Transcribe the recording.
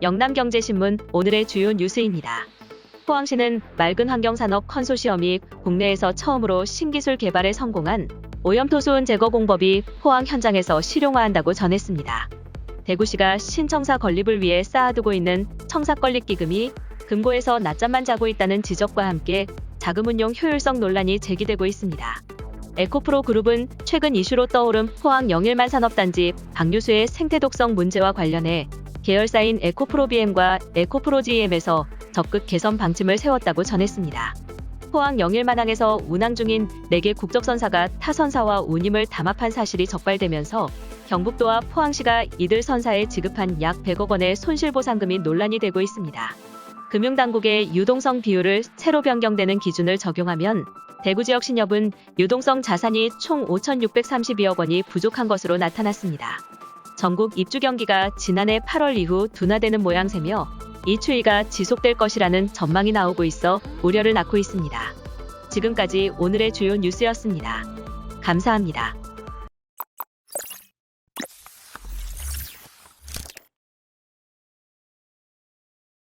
영남경제신문 오늘의 주요 뉴스입니다. 포항시는 맑은 환경산업 컨소시엄이 국내에서 처음으로 신기술 개발에 성공한 오염토수은 제거 공법이 포항 현장에서 실용화한다고 전했습니다. 대구시가 신청사 건립을 위해 쌓아두고 있는 청사 건립 기금이 금고에서 낮잠만 자고 있다는 지적과 함께 자금 운용 효율성 논란이 제기되고 있습니다. 에코프로 그룹은 최근 이슈로 떠오른 포항 영일만 산업단지 방류수의 생태독성 문제와 관련해 계열사인 에코프로비엠과 에코프로지엠에서 적극 개선 방침을 세웠다고 전했습니다. 포항 영일만항에서 운항 중인 4개 국적선사가 타선사와 운임을 담합한 사실이 적발되면서 경북도와 포항시가 이들 선사에 지급한 약 100억 원의 손실보상금이 논란이 되고 있습니다. 금융당국의 유동성 비율을 새로 변경되는 기준을 적용하면 대구 지역 신협은 유동성 자산이 총 5,632억 원이 부족한 것으로 나타났습니다. 전국 입주 경기가 지난해 8월 이후 둔화되는 모양새며 이 추이가 지속될 것이라는 전망이 나오고 있어 우려를 낳고 있습니다. 지금까지 오늘의 주요 뉴스였습니다. 감사합니다.